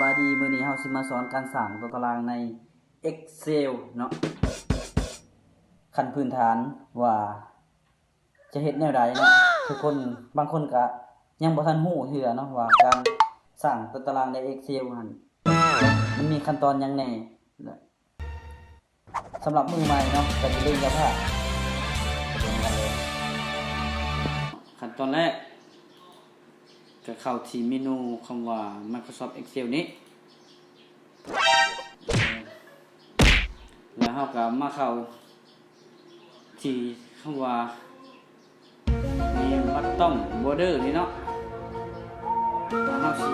บายดีมือนี้เฮาสิมาสอนการสร้างตัวตารางใน Excel เนาะขั้นพื้นฐานว่าจะเฮ็ดแนวใดเนาะทุกคนบางคนก็ยังบ่ทันฮู้เทื่อเนาะว่าการสร้างตัวตารางใน Excel หั่นมันมีขั้นตอนยังแหน่สำหรับมือใหม่เนาะก็อย่าลืมอย่าพลาดไปดูกันเลยขั้นตอนแรก ก็เข้าที่เมนูคำว่า Microsoft Excel นี้ แล้วเราก็มาเข้าที่คำว่ามีบัตต้อง border นี่เนาะแล้วเราสิ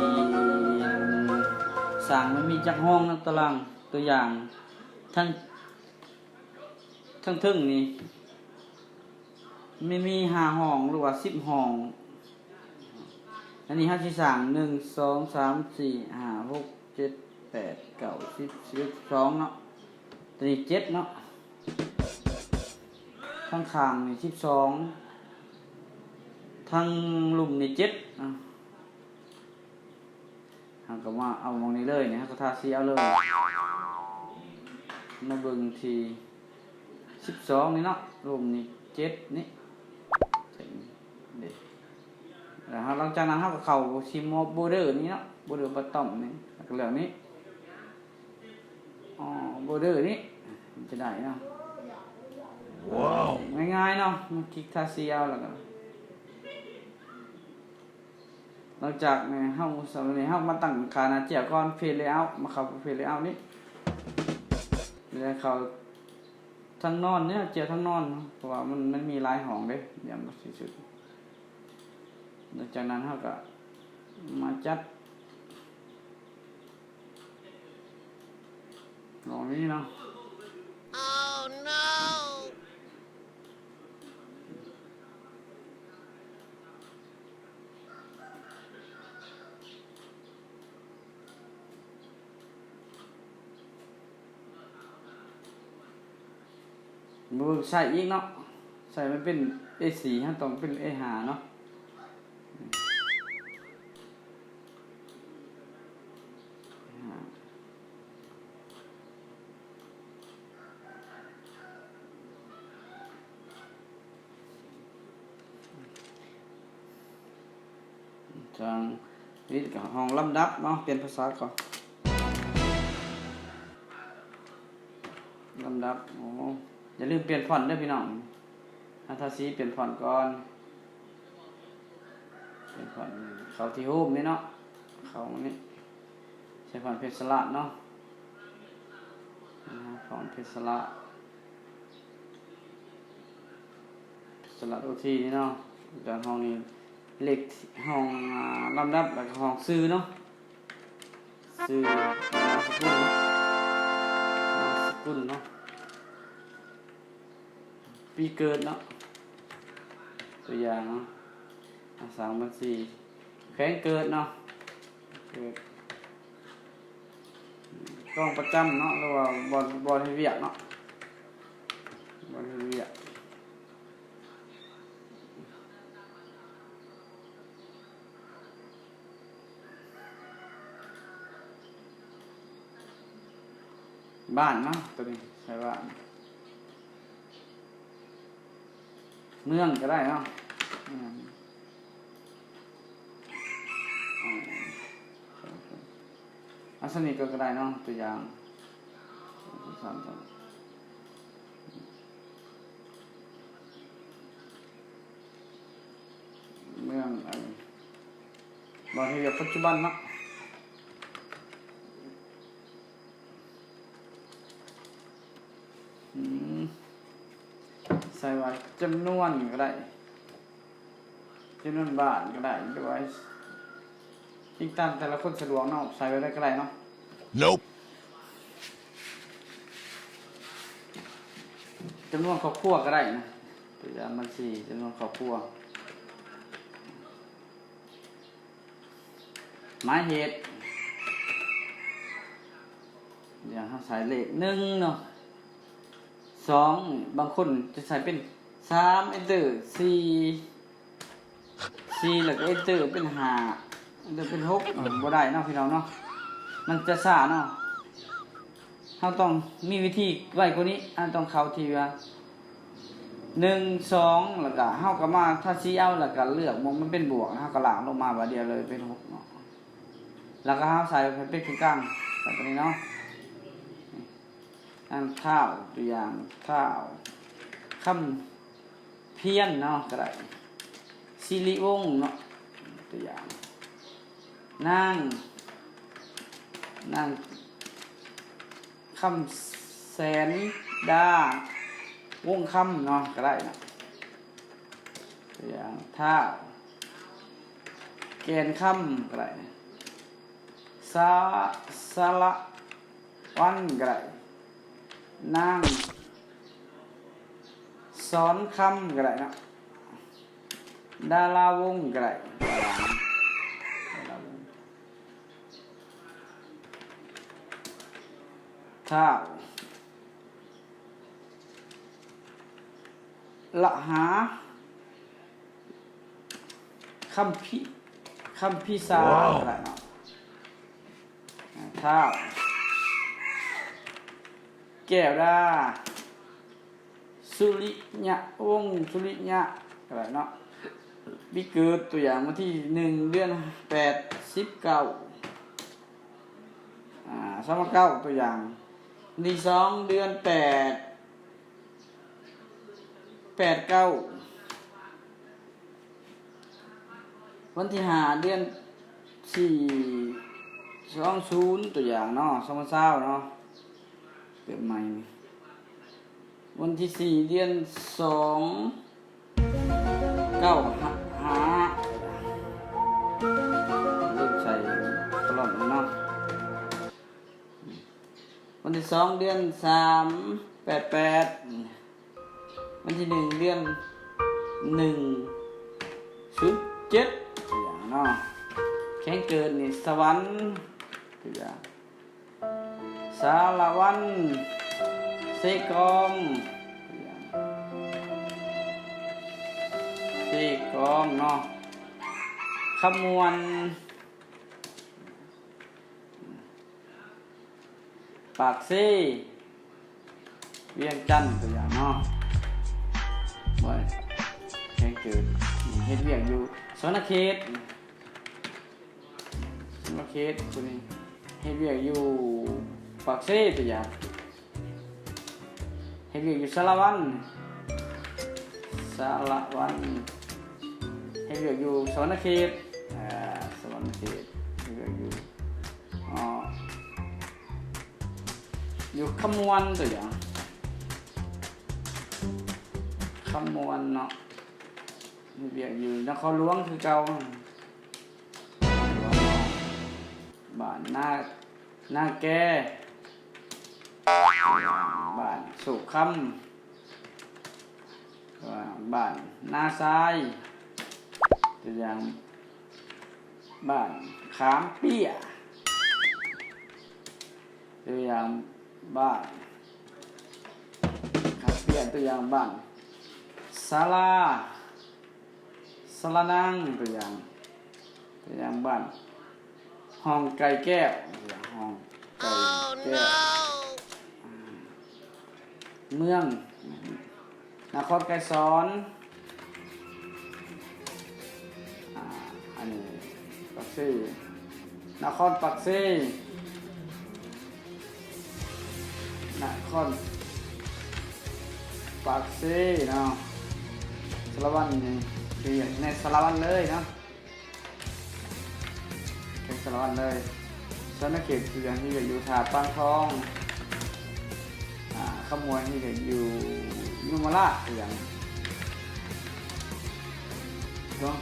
สั่งมันมีจักห้องนะตารางตัวอย่างทั้งทั้งทึ่งนี่ไม่มีห้าห้องหรือว่าสิบห้อง อันนี้ห้าที่สั่งหนึ่งสองสามสี่ห้าหกเจ็ดแปดเก้าสิบสิบเอ็ดสองเนาะตัวนี้เจ็ดเนาะข้างขางนี่สิบสองทางลุ่มนี่เจ็ดอะหางก็มาเอามองนี้เลยเนี่ยฮะก็ทาสีเอาเลยมาเบิ่งทีสิบสองนี่เนาะลุ่มนี่เจ็ดนี่เด็ด แล้วหลังจากนั้นเราก็เข้าชิมโบเดอร์นี้เนาะโบเดอร์บัตตอมนี่แล้วก็เหลืองนี้อ๋อโบเดอร์นี้มันจะได้เนาะว้าวง่ายๆเนาะมันคลิกทาสีเอาแล้วก็หลังจากเนี่ยเฮาสำหรับนี้เฮามาตั้งค่าหน้าเจียก่อนเพจเลเยอร์มาเข้าเพจเลเยอร์นี้แล้วเข้าทั้งนอนเนี่ยเจียทั้งนอนเนาะเพราะว่ามันมันมีหลายห้องเด้เดี๋ยวมันสิสุดหลัง จากนั้นเราก็มาจัดลองนี้เนาะ Oh no! มือใส่อีกเนาะ ใส่มันเป็น A4 ฮะต้องเป็น A5 เนาะจัง นี่กับห้องลำดับเนาะเปลี่ยนภาษาก่อนลำดับโอ้อย่าลืมเปลี่ยนฟอนต์ด้วยพี่น้องอาทาสีเปลี่ยนฟอนต์ก่อนเปลี่ยนฟอนต์เขาที่รูปนี่เนาะเขานี่ใช้ฟอนต์เพชรสละเนาะนะฮะฟอนต์เพชรสละสละโอทีนี่เนาะจากห้องนี้ เลขห้องลำดับแล้วก็ห้องซื้อเนาะซื้อนามสกุลนามสกุลเนาะปีเกิดเนาะตัวอย่างเนาะสามพันสี่แข้งเกิดเนาะเกิดกล้องประจำเนาะหรือว่าบอลบอลให้เวียกเนาะบอลให้เวียก บ้านเนาะตัวนี้ใช่บ้านเมืองก็ได้เนาะอัศนีก็ก็ได้เนาะตัวอย่างสามตัวเมืองอะไรบางทีแบบปัจจุบันเนาะ อืมใส่ว่า จำนวนก็ได้จำนวนบาทก็ได้ด้วยยิ่งตามแต่ละคนสะดวกเนาะใส่ไว้ได้ก็ได้เนาะ Nope. จำนวนครอบครัวก็ได้นะตัวอย่างมันสี่จำนวนครอบครัวหมายเหตุอย่างเขาใส่เลขหนึ่งเนาะสองบางคนจะใส่เป็น สามเอนเตอร์สี่สี่แล้วก็เอนเตอร์เป็นห้าเอนเตอร์เป็นหกบ่ได้เนาะพี่น้องเนาะมันจะซ่าเนาะเราต้องมีวิธีไว้กว่านี้เราต้องเข้าทีว่าหนึ่งสองแล้วก็เฮาก็มาถ้าซีเอาแล้วก็เลือกมองมันเป็นบวกเฮาก็ล้างลงมาบาเดียวเลยเป็นหกเนาะแล้วก็เฮาใส่เป็นขึ้นกลางใส่ตัวนี้เนาะอันเท้าตัวอย่างเท้าคำ เพี้ยนเนาะก็ได้สิริวงเนาะตัวอย่างนั่งนั่งคำแสนดาวงคำเนาะก็ได้นะตัวอย่างท่าแกนคำก็ได้สาสละวันก็ได้นั่ง สอนคำก็ได้นะดาราวงก็ได้ดาราวงข้าละหาคำพิคำพิสาอะไรเนาะท้าแก้วดา สุริยะวงสุริยะอะไรเนาะบิเกิดตัวอย่างวันที่หนึ่งเดือนแปดสิบเก้าอ่าสามเก้าตัวอย่างนี่สองเดือนแปดแปดเก้าวันที่ห้าเดือนสี่สองศูนย์ตัวอย่างเนาะสองเศร้าเนาะเกิดใหม่ วันที่สี่เดือนสองเก้าหาหาเริ่มใส่ตลอดนะวันที่สองเดือนสามแปดแปดวันที่หนึ่งเดือนหนึ่งศูนย์เจ็ดอย่างนาะแข่งเกินนี่สวรรค์ตัวอย่างสารวัน เซกองตัวอย่างเซกองเนาะขมวนปากซีเวียงจันตัวอย่างเนาะบ่อยแค่งเกิดเฮ็ดเวียงอยู่สนเขตสนเขตตัวนี้เฮ็ดเวียงอยู่ปากซีตัวอย่าง เฮ็ดเวียงอยู่สารวันสารวันเฮ็ดเวียงอยู่สวรรณเขตอ่าสวนเขตเฮ็ดเวียงอยู่อ๋ออยู่ขมวนตัวอย่างขมวนเนาะเบียกอยู่นครหลวงคือเก่าบ้านหน้าหน้าแก่ บ้านสุขคำบ้านนาซายตัวอย่างบ้านขามเปี้ยตัวอย่างบ้านครับเปลี่ยตัวอย่างบ้านศาลาศาลานังตัวอย่างตัวอย่างบ้านห้องไก่แก้วห้องไก่แก้ว เมือง นครไกรสอนอันนี้ปักซีนครปักซีนครปักซีเนาะสารวันนี่คือในสารวันเลยเนาะเป็นสารวันเลยสนเขตคืออย่างที่อยู่ถาปางทอง ขโมยนี่ก็อยู่ยูมาลาอย่างเนาะ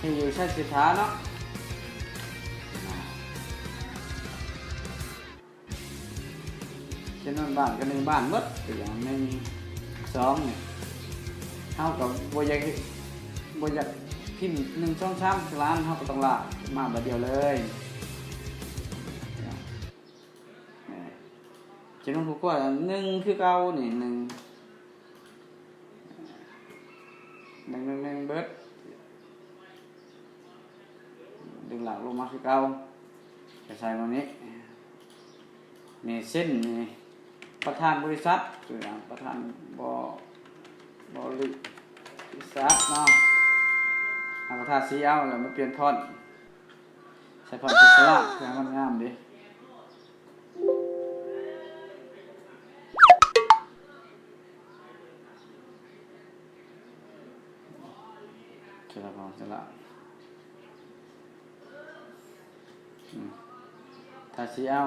ที่อยู่ชาติสิทธาเนาะอ่าเช่นนั้นบ้านก็หนึ่งบ้านมดอย่างหนึ่สองเนี่ยเท่ากับบอยากบอยากพิมพ์หนึ่งช่องสามล้านเท่ากับต้องลากมาแบบเดียวเลย chỉ nó có quả nâng คือเก่านี่หนึ่งหนึ่งหนึ่งหนึ่งเบิดดึงหลังลงมาคือเก่าจะใส่ตรงนี้นี่เส้นนี่ประธานบริษัทตัวอย่างประธานบอบริษัทเนาะเอาประธานสีเอาแล้วมาเปลี่ยนพอนใส่พอนพิศลาเพื่อให้มันงามดิ จแล้วพอเสร็จแล้วอืมถ้าสีเอา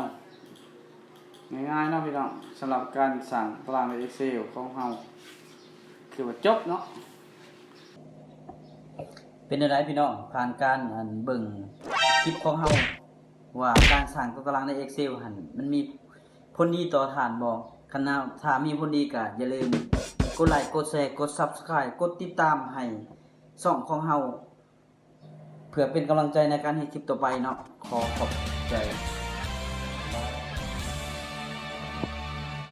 ง่ายๆเนาะพี่น้องสำหรับการสั่งตารางใน Excel ของเราคือว่าจบเนาะเป็นอะไรพี่น้องผ่านการอันเบิ่งคลิปของเราว่าการสั่งตารางใน Excel หันมันมีผลดีต่อฐานบ่คันนาถ้ามีผลดีก็อย่าลืมกดไลค์กดแชร์กด Subscribe กดติดตามให้ ส่องของเฮาเพื่อเป็นกำลังใจในการเห็นคลิปต่อไปเนาะขอขอบใจ